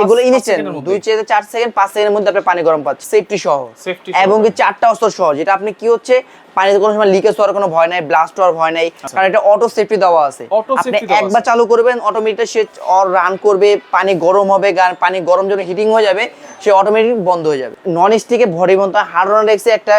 এগুলো ইনস্ট্যান্ট দুই থেকে চার সেকেন্ড পাঁচ সেকেন্ডের মধ্যে আপনি পানি গরম পাচ্ছেন। সেফটি সহ। এবং কি চারটা অস্ত্র সহ যেটা আপনি কি হচ্ছে পানিতে কোনো সময় লিকেজ হওয়ার কোনো ভয় নাই ব্লাস্ট হওয়ার ভয় নাই। কারণ এটা অটো সেফটি দেওয়া আছে। আপনি একবার চালু করবেন অটোমেটিক সে রান করবে পানি গরম হবে গান পানি গরম যখন হিটিং হয়ে যাবে সে অটোমেটিক বন্ধ হয়ে যাবে। নন স্টিকে ভরি মতো হার্ড রান রেক্সে একটা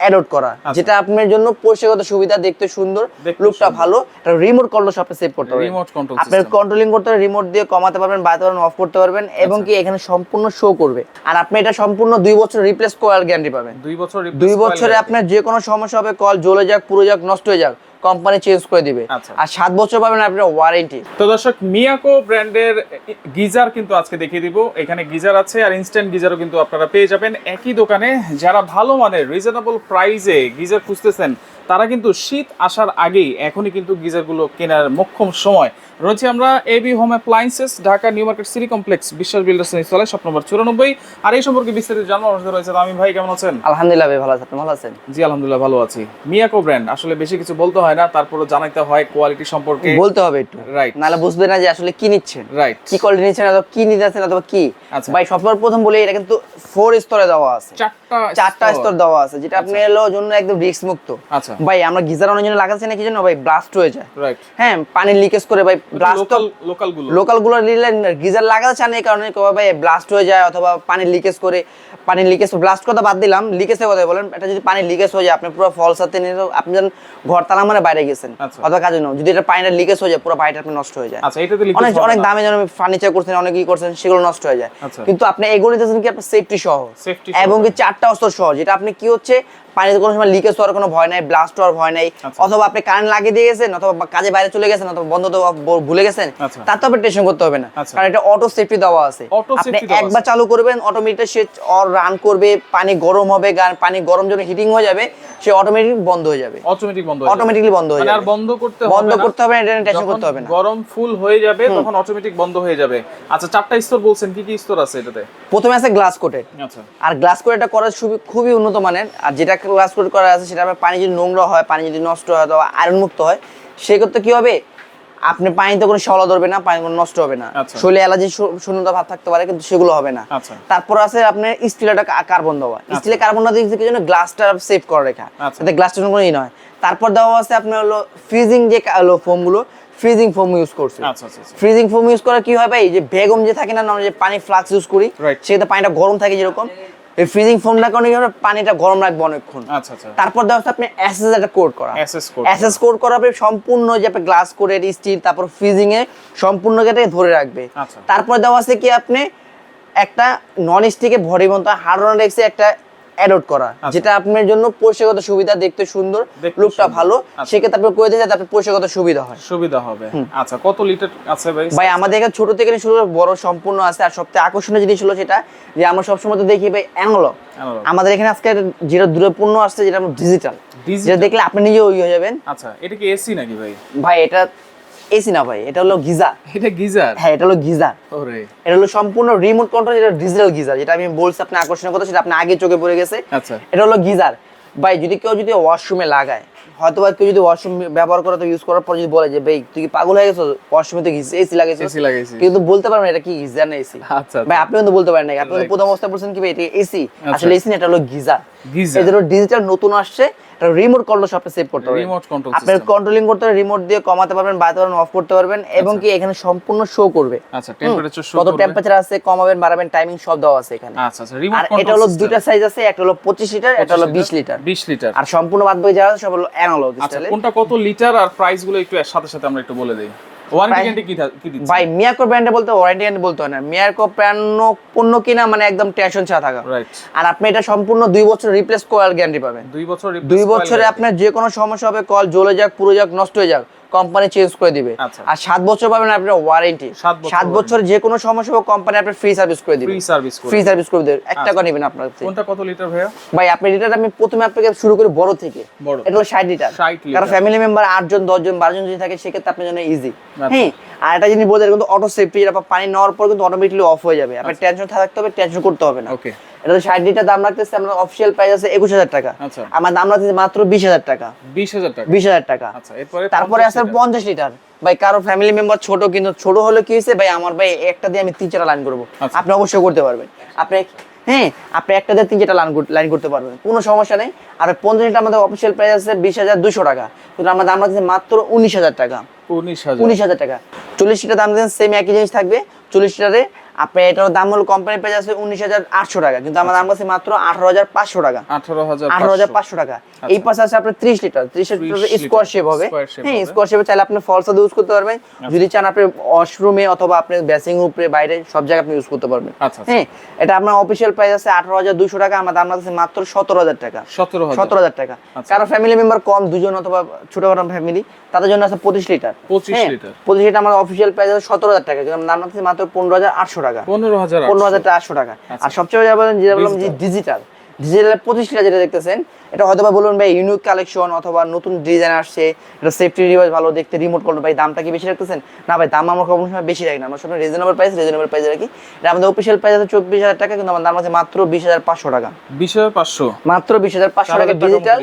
অ্যাডপ্ট করা যেটা আপনার জন্য পরিষেবাগত সুবিধা দেখতে সুন্দর আচ্ছা। লুকটা ভালো। এটা রিমোট কন্ট্রোল সবটা সেভ করতে পারবেন। রিমোট কন্ট্রোল আপনার কন্ট্রোলিং করতে রিমোট দিয়ে কমাতে পারবেন বাড়াতে পারবেন অফ করতে পারবেন এবং আচ্ছা। কি এখানে সম্পূর্ণ শো করবে। আর আপনি এটা সম্পূর্ণ দুই বছর রিপ্লেস করার গ্যারান্টি পাবেন। দুই বছর দুই বছরে আপনার যে কোনো সমস্যা হবে কল জ্বলে যাক পুরো যাক নষ্ট হয়ে যাক কোম্পানি চেঞ্জ করে দিবে। আচ্ছা। আর সাত বছর পাবেন আপনার ওয়ারেন্টি তো দর্শক মিয়াকো ব্র্যান্ডের গিজার কিন্তু আজকে দেখিয়ে দিব। এখানে গিজার আছে আর ইনস্ট্যান্ট গিজারও কিন্তু আপনারা পেয়ে যাবেন। একই দোকানে যারা ভালো মানের রিজনেবল প্রাইসে গিজার খুঁজতেছেন তারা কিন্তু শীত আসার আগেই এখনই কিন্তু গিজারগুলো কেনার মোক্ষম সময়। রয়েছে আমরা AB home appliances Dhaka new market city complex Biswas builders ইনস্টলে shop নম্বর চুরানব্বই। আর এই সম্পর্কে বিস্তারিত জানব। আমার সাথে রয়েছে আমি ভাই কেমন আছেন? আলহামদুলিল্লাহ ভাই ভালো আছেন। ভালো আছেন? জি আলহামদুলিল্লাহ ভালো আছি। মিয়াকো ব্র্যান্ড আসলে বেশি কিছু বলতে হয় না তারপরে জানাইতে হয় কোয়ালিটি সম্পর্কে। বলতে হবে একটু। Right. নাহলে বুঝবে না যে আসলে কি নিচ্ছেন রাইট কি কোয়ালিটি নিচ্ছেন অথবা কি নিতে আছেন অথবা কি। আচ্ছা। ভাই সবার প্রথম বলি এটা কিন্তু ফোর স্তরে দেওয়া আছে। চারটা চারটা স্তর। দেওয়া আছে যেটা আপনি এলো জন্য একদম রিস্ক মুক্ত। আচ্ছা। ভাই আমরা গিজার অনেক জন্য লাগাচ্ছি না কি জন্য? ভাই ব্লাস্ট হয়ে যায়। রাইট হ্যাঁ পানি লিকেজ করে ভাই ব্লাস্ট লোকালগুলো লোকালগুলো নিলে গিজার লাগাতে চান এই কারণে কবে ভাই ব্লাস্ট হয়ে যায় অথবা পানি লিকেজ করে পানি লিকেজ ব্লাস্ট কথা বাদ দিলাম লিকেজের কথা বলেন। এটা যদি পানি লিকেজ হয়ে যায় আপনি পুরো ফল সাথে নিয়ে আপনি যখন ঘর তালা মানে বাইরে গেছেন। আচ্ছা। অথবা কাজে যদি এটা পানিটা লিকেজ হয়ে যায় পুরো বাড়িটা আপনি নষ্ট হয়ে যায়। আচ্ছা অনেক অনেক দামে যেন ফার্নিচার করছেন অনেক কি করছেন সেগুলো নষ্ট হয়ে যায়। আচ্ছা। কিন্তু আপনি এগুলো নিতেছেন কি আপনার সেফটি সহ। এবং কি চারটা অস্ত্র সহ যেটা আপনি কি হচ্ছে পানিতে কোনো সময় লিকেজ হওয়ার কোনো ভয় নাই ব্লাস্ট হওয়ার ভয় নাই আচ্ছা। অথবা আপনি কারেন্ট লাগিয়ে দিয়ে গেছেন অথবা কাজে বাইরে চলে গেছেন অথবা বন্ধ ভুলে গেছেন আচ্ছা। তার তো আপনি টেনশন করতে হবে না। আচ্ছা। কারণ এটা অটো সেফটি দেওয়া আছে। আপনি একবার চালু করবেন অটোমেটিক সে রান করবে পানি গরম হবে পানি গরম যখন হিটিং হয়ে যাবে সে অটোমেটিক বন্ধ হয়ে যাবে। অটোমেটিক বন্ধ হয়ে। অটোমেটিকলি বন্ধ হয়ে মানে আর যাবে। বন্ধ করতে হবে বন্ধ করতে হবে না এটা টেনশন করতে হবে না। গরম ফুল হয়ে যাবে তখন অটোমেটিক বন্ধ হয়ে যাবে। আচ্ছা চারটা স্তর বলছেন কি কি স্তর আছে এটাতে? প্রথমে আছে গ্লাস কোটেড আচ্ছা। আর গ্লাস কোট এটা করা খুবই খুবই উন্নত মানের আর যেটা গ্লাস কোট করা আছে সেটা আপনার পানি যদি নোংরা হয় পানি যদি নষ্ট হয় অথবা আয়রন মুক্ত হয় সেক্ষেত্রে কি হবে আপনি পানিতে কোনো শলা ধরবে না পানি কোনো নষ্ট হবে না আচ্ছা। শরীরে অ্যালার্জি শূন্যতা ভাব থাকতে পারে কিন্তু সেগুলো হবে না আচ্ছা। তারপর আছে আপনার স্টিলের কার্বন দেওয়া স্টিলের কার্বন দেওয়া দিকে জন্য গ্লাসটা সেভ করে রেখা আচ্ছা। যাতে গ্লাসটা কোনো ই নয় তারপর দেওয়া আছে আপনার হলো ফ্রিজিং যে হলো ফোমগুলো ফ্রিজিং ফোম ইউজ করছে আচ্ছা আচ্ছা আচ্ছা। ফ্রিজিং ফোম ইউজ করা কি হয় ভাই যে বেগম যে থাকে না আমরা যে পানি ফ্লাক্স ইউজ করি. সেক্ষেত্রে পানিটা গরম থাকে যেরকম এই ফ্রিজিং ফোমটা কারণে কি হবে পানিটা গরম রাখবে অনেকক্ষণ। আচ্ছা আচ্ছা। তারপর দেওয়া হচ্ছে আপনি অ্যাসেস একটা কোড করা। SS কোড অ্যাসেস কোড করা আপনি সম্পূর্ণ যে আপনি গ্লাস করে স্টিল তারপর ফ্রিজিং এ সম্পূর্ণ কেটে ধরে রাখবে। আচ্ছা। তারপর দেওয়া আছে কি আপনি একটা নন স্টিকে ভরি মতো হার্ড রেখে রেক্সে একটা অ্যাডপ্ট করা আচ্ছা। যেটা আপনার জন্য পরিষেবাগত সুবিধা দেখতে সুন্দর লুকটা ভালো। আচ্ছা। সেক্ষেত্রে আপনি করে দিলে আপনার পরিষেবাগত সুবিধা হয়। সুবিধা হবে। আচ্ছা কত লিটার আছে ভাই? ভাই আমাদের এখানে ছোট থেকে শুরু বড় সম্পূর্ণ আছে। আর সবচেয়ে আকর্ষণীয় জিনিস হলো সেটা যে আমরা সবসময় তো দেখি ভাই অ্যানালগ আমাদের এখানে আজকে যেটা দূরপূর্ণ আসছে যেটা ডিজিটাল যেটা দেখলে আপনি নিজেও ইয়ে হয়ে যাবেন। আচ্ছা এটা কি এসি নাকি ভাই? ভাই এটা এসি না ভাই এটা হলো গিজার এটা গিজার হ্যাঁ এটা হলো গিজার ওরে। এটা হলো সম্পূর্ণ রিমোট কন্ট্রোল যেটা ডিজিটাল গিজার যেটা আমি বলছি আপনি আকর্ষণীয় কথা সেটা আপনি আগে চোখে পড়ে গেছে। আচ্ছা। এটা হলো গিজার ভাই যদি কেউ যদি ওয়াশরুমে লাগায় হয়তো বা কেউ যদি ওয়াশরুম ব্যবহার করে তো ইউজ করার পর যদি বলে যে ভাই তুই কি পাগল হয়ে গেছো? ওয়াশরুমে তো এসি লাগাইছো এসি লাগাইছি কিন্তু বলতে পারবেন এটা কি গিজার না এসি আচ্ছা ভাই আপনি কিন্তু বলতে পারেন না আপনি প্রথম অবস্থায় বলছেন কি ভাই এটা এসি আচ্ছা। আসলে এসি না এটা হলো গিজার। এই জন্য ডিজিটাল নতুন আসছে এটা রিমোট কন্ট্রোল সেভ করতে পারবেন। Control আপনার system। কন্ট্রোলিং করতে রিমোট দিয়ে কমাতে পারবেন বাড়াতে পারবেন অফ করতে পারবেন এবং কি এখানে সম্পূর্ণ শো করবে। আচ্ছা টেম্পারেচার শো কত টেম্পারেচার আছে কমাবেন বাড়াবেন টাইমিং সব দেওয়া আছে এখানে। আচ্ছা আচ্ছা রিমোট আর কন্ট্রোল এটা হলো দুইটা সাইজ আছে একটা হলো 25 লিটার এটা হলো 20 লিটার 20 লিটার আর সম্পূর্ণ বাদ বাকি যারা আছে সব হলো অ্যানালগ আচ্ছা কোনটা কত লিটার আর প্রাইসগুলো একটু সাথে সাথে আমরা একটু বলে দেই। ওয়ারেন্টি কি দিচ্ছে? ভাই মিয়াকো ব্র্যান্ডে বলতে ওয়ারেন্টি গ্যারান্টি বলতে হয় না। মিয়াকো পণ্য পণ্য কিনা মানে একদম টেনশন ছাড়া থাকা। আর আপনি এটা সম্পূর্ণ দুই বছর রিপ্লেস করার গ্যারান্টি পাবেন। দুই বছর দুই বছরে আপনার যে কোনো সমস্যা হবে কল জ্বলে যাক পুরো যাক নষ্ট হয়ে যাক কোম্পানি চেঞ্জ করে দিবে। আচ্ছা। আর সাত বছর পাবেন আপনার ওয়ারেন্টি সাত বছর যে কোনো সমস্যা হোক কোম্পানি আপনার ফ্রি সার্ভিস করে দিবে। ফ্রি সার্ভিস করে দিবে। এক আচ্ছা। টাকা নেবেন আপনার কোনটা কত লিটার ভাইয়া? ভাই আপনি লিটার আমি প্রথমে আপনাকে শুরু করি বড় থেকে। এটা হলো ষাট লিটার 60 লিটার। কারণ ফ্যামিলি মেম্বার আটজন দশজন বারোজন যদি থাকে সেক্ষেত্রে আপনার জন্য ইজি আচ্ছা। হ্যাঁ? আর একটা জিনিস বলতে কিন্তু অটো সেফটি এটা পানি নেওয়ার পর কিন্তু অটোমেটিকলি অফ হয়ে যাবে। আপনার টেনশন থাকতে হবে টেনশন করতে হবে না। ওকে এটা তো ষাট লিটার দাম রাখতেছে আমরা অফিসিয়াল প্রাইস আছে একুশ হাজার টাকা। আচ্ছা। আমার দাম রাখতেছে মাত্র বিশ হাজার টাকা। বিশ হাজার টাকা। বিশ হাজার টাকা। আচ্ছা তারপরে 50 আছে পঞ্চাশ লিটার। ভাই কারও ফ্যামিলি মেম্বার ছোট কিন্তু ছোট হলে কি হয়েছে? ভাই আমার ভাই একটা দিয়ে আমি তিন চারটা লাইন করব। আচ্ছা। আপনি অবশ্যই করতে পারবেন। আপনি হ্যাঁ আপনি একটা দিয়ে তিন চারটা লাইন লাইন করতে পারবেন। কোনো সমস্যা নেই। আর পঞ্চাশ লিটার আমাদের অফিসিয়াল প্রাইস আছে বিশ হাজার দুশো টাকা। কিন্তু আমার দাম রাখছে মাত্র উনিশ হাজার টাকা। উনিশ হাজার। টাকা। চল্লিশ লিটার দাম দেন সেম একই জিনিস থাকবে। চল্লিশ লিটারে আপনি এটার দাম হলো কোম্পানি প্রাইস আছে উনিশ হাজার আটশো টাকা কিন্তু আমার দাম আছে মাত্র আঠারো হাজার পাঁচশো টাকা। আঠারো হাজার আঠারো হাজার পাঁচশো টাকা। এই পাশে আছে আপনার ত্রিশ লিটার ত্রিশ লিটার স্কোয়ার শেপ হবে। হ্যাঁ স্কোয়ার শেপে চাইলে আপনি ফলস ইউজ করতে পারবেন। যদি চান আপনি ওয়াশরুমে অথবা আপনি বেসিং উপরে বাইরে সব জায়গায় আপনি ইউজ করতে পারবেন। আচ্ছা, আচ্ছা। হ্যাঁ এটা আপনার অফিসিয়াল প্রাইস আছে আঠারো হাজার দুশো টাকা আমার দাম আছে মাত্র সতেরো হাজার টাকা। সতেরো হাজার। সতেরো হাজার টাকা। আচ্ছা। কারও ফ্যামিলি মেম্বার কম দুজন অথবা ছোট ছোটখাটো ফ্যামিলি তাদের জন্য আছে পঁচিশ লিটার। 25 হ্যাঁ, লিটার। পঁচিশ লিটার আমার অফিসিয়াল প্রাইস আছে সতেরো হাজার টাকা কিন্তু আমার দাম আছে মাত্র পনেরো হাজার আটশো টাকা। পনেরো হাজার পনেরো হাজার আটশো টাকা। আর সবচেয়ে বলেন যেটা বললাম যে ডিজিটাল ডিজিটাল পঁচিশ লিটার যেটা দেখতেছেন এটা হয়তো বা বলুন ভাই ইউনিক কালেকশন অথবা নতুন ডিজাইন আসছে এটা সেফটি রিভাইজ ভালো দেখতে রিমোট কন্ট্রোল ভাই দামটা কি বেশি রাখতেছেন? না ভাই দাম আমরা কোনো সময় বেশি রাখি না। আমরা সব রিজনেবল প্রাইস রিজনেবল প্রাইস রাখি। এটা আমাদের অফিসিয়াল প্রাইস আছে চব্বিশ হাজার টাকা কিন্তু আমার দাম আছে মাত্র বিশ হাজার পাঁচশো টাকা। বিশ হাজার পাঁচশো? মাত্র বিশ হাজার পাঁচশো টাকা ডিজিটাল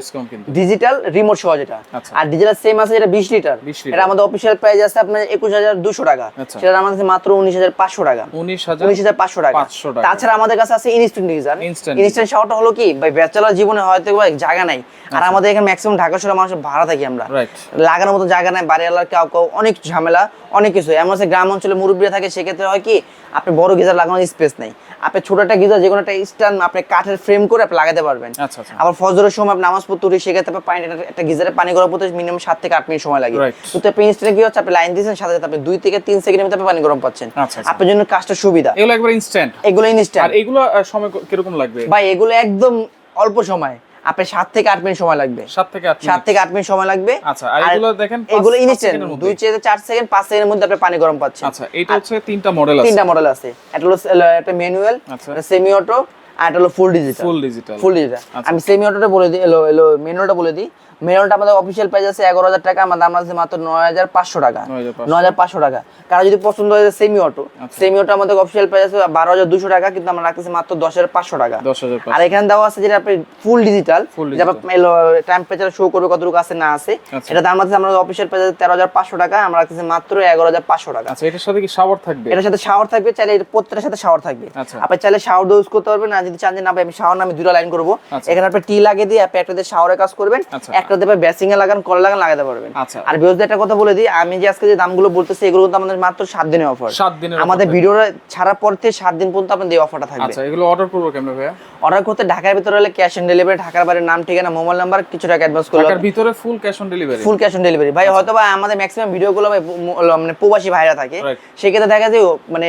ডিজিটাল রিমোট সহ যেটা। আচ্ছা। আর ডিজিটাল সেম আছে যেটা বিশ লিটার এটা আমাদের অফিসিয়াল প্রাইস আছে আপনার একুশ হাজার দুশো টাকা। আচ্ছা। সেটা আমাদের মাত্র উনিশ হাজার পাঁচশো টাকা। উনিশ হাজার পাঁচশো টাকা। তাছাড়া আমাদের কাছে আছে ইনস্ট্যান্ট Instant ইনস্ট্যান্ট শাওয়ারটা হলো কি? ভাই ব্যাচেলার জীবনে হয়তো বা জায়গা নাই। আর আমাদের এখানে ম্যাক্সিমাম ঢাকা শহরে মানুষ ভাড়া থাকি আমরা। লাগানোর মতো জায়গা নাই বাড়িওয়ালার কাউ কাউ অনেক ঝামেলা অনেক কিছু। এমন আছে গ্রাম অঞ্চলে মুরব্বীরা থাকে সেক্ষেত্রে হয় কি আপনি বড় গিজার লাগানোর স্পেস নেই। আপনি ছোট একটা গিজার যে কোনো একটা স্ট্যান্ড আপনি কাঠের ফ্রেম করে আপনি লাগাতে পারবেন। আচ্ছা, আচ্ছা। আবার ফজরের সময় আপনি নামাজ পড়তে উঠে সেক্ষেত্রে আপনার পানি একটা- গিজারে পানি গরম করতে মিনিমাম সাত থেকে আট মিনিট সময় লাগে. কিন্তু আপনি ইনস্ট্যান্ট কি হচ্ছে আপনি লাইন দিয়েছেন সাথে সাথে আপনি দুই থেকে তিন সেকেন্ডের মধ্যে আপনি পানি গরম পাচ্ছেন। আচ্ছা, আচ্ছা। আপনার জন্য কাজটা সুবিধা। এগুলো একবার ইনস্ট্যান্ট এগুলো ইনস্ট্যান্ট আর এগুলো সময় কীরকম লাগবে? ভাই এগুলো একদম অল্প সময়। আপনার সাত থেকে আট মিনিট সময় লাগবে। সাত থেকে আট সাত থেকে আট মিনিট সময় লাগবে। আচ্ছা, আর এগুলো দেখেন এগুলো ইনস্ট্যান্ট দুই থেকে চার সেকেন্ড পাঁচ সেকেন্ডের মধ্যে আপনি পানি গরম পাচ্ছেন। আচ্ছা এটা হচ্ছে তিনটা মডেল আছে। তিনটা মডেল আছে। একটা হলো একটা ম্যানুয়াল আচ্ছা। সেমি অটো আর হলো full digital full digital full digital. আমি সেমি অটোটা বলে দিই এলো এলো বলে দিই। আমাদের অফিসিয়াল প্রাইস আছে এগারো হাজার টাকা দাম আছে মাত্র নয় হাজার পাঁচশো টাকা। নয় হাজার পাঁচশো। টাকা। কারও যদি পছন্দ হয় সেমি অটো। সেমি অটো আমাদের অফিসিয়াল প্রাইস আছে বারো হাজার দুশো টাকা কিন্তু আমরা রাখতেছি মাত্র দশ হাজার পাঁচশো টাকা। আর এখানে দেওয়া আছে যেটা আপনি ফুল ডিজিটাল টেম্পারেচার শো করবে কতটুকু আছে না আছে। আচ্ছা। এটা দাম আছে আমরা অফিসিয়াল প্রাইস তেরো হাজার পাঁচশো টাকা আমরা রাখতেছি মাত্র এগারো হাজার পাঁচশো টাকা। আচ্ছা এটার সাথে কি শাওয়ার থাকবে? এটার সাথে শাওয়ার থাকবে চাইলে প্রত্যেকটার সাথে শাওয়ার থাকবে। আচ্ছা। আপনি চাইলে শাওয়ার ইউজ করতে পারবেন আর যদি চান যে না ভাই আমি শাওয়ার না আমি দুটো লাইন করব আচ্ছা। এখানে আপনি টি লাগিয়ে দিয়ে আপনি একটাতে শাওয়ারের কাজ করবেন আচ্ছা। একটাতে বেসিং এ লাগান কল লাগান লাগাতে পারবেন আচ্ছা। আর বিরোধী একটা কথা বলে দিই আমি যে আজকে যে দামগুলো বলতেছি এগুলো কিন্তু আমাদের মাত্র সাত দিনের অফার সাত দিনের আমাদের। ভিডিওটা ছাড়ার পর থেকে সাত দিন পর্যন্ত আপনাদের এই অফারটা থাকবে আচ্ছা এগুলো অর্ডার করব কেমন ভাইয়া অর্ডার করতে ঢাকার ভিতরে হলে ক্যাশ অন ডেলিভারি ঢাকার বাইরে নাম ঠিকানা মোবাইল নাম্বার কিছু টাকা অ্যাডভান্স করলে ঢাকার ভিতরে full cash on delivery full cash on delivery ভাই হয়তো বা আমাদের ম্যাক্সিমাম ভিডিওগুলো মানে প্রবাসী ভাইরা থাকে. সেক্ষেত্রে দেখা যায় মানে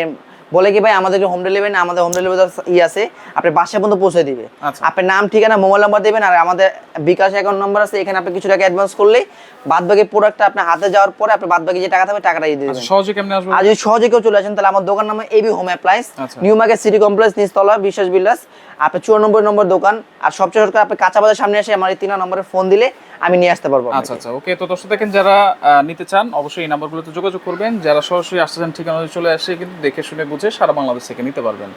বলে কি ভাই আমাদেরকে হোম ডেলিভারি না আমাদের হোম ডেলিভারি ই আছে আপনি বাসা পর্যন্ত পৌঁছে দিবে আচ্ছা। আপনার নাম ঠিকানা মোবাইল নাম্বার দেবেন আর আমাদের বিকাশ অ্যাকাউন্ট নাম্বার আছে এখানে আপনি কিছু টাকা অ্যাডভান্স করলে বাদ বাকি প্রোডাক্টটা আপনার হাতে যাওয়ার পরে আপনি বাদ বাকি যে টাকা থাকবে টাকাটা দিয়ে আচ্ছা দেবেন সহজে কেমনে আসবে আর যদি সহজে কেউ চলে আসেন তাহলে আমার দোকান নাম এবি হোম অ্যাপ্লায়েন্স আচ্ছা। নিউ মার্কেট সিটি কমপ্লেক্স নিচতলা বিশ্বাস বিলাস আপনি চুরানব্বই নম্বর দোকান আর সবচেয়ে সরকার আপনি কাঁচা বাজার সামনে এসে আমার এই তিন নম্বরে ফোন দিলে আমি নিয়ে আসতে পারব আচ্ছা আচ্ছা ওকে, তো দর্শক দেখেন, যারা নিতে চান, অবশ্যই এই নাম্বারগুলোতে যোগাযোগ করবেন। যারা সরাসরি আসতে চান ঠিকানা চলে আসে কিন্তু দেখে শুনে বুঝে সারা বাংলাদেশ থেকে নিতে পারবেন।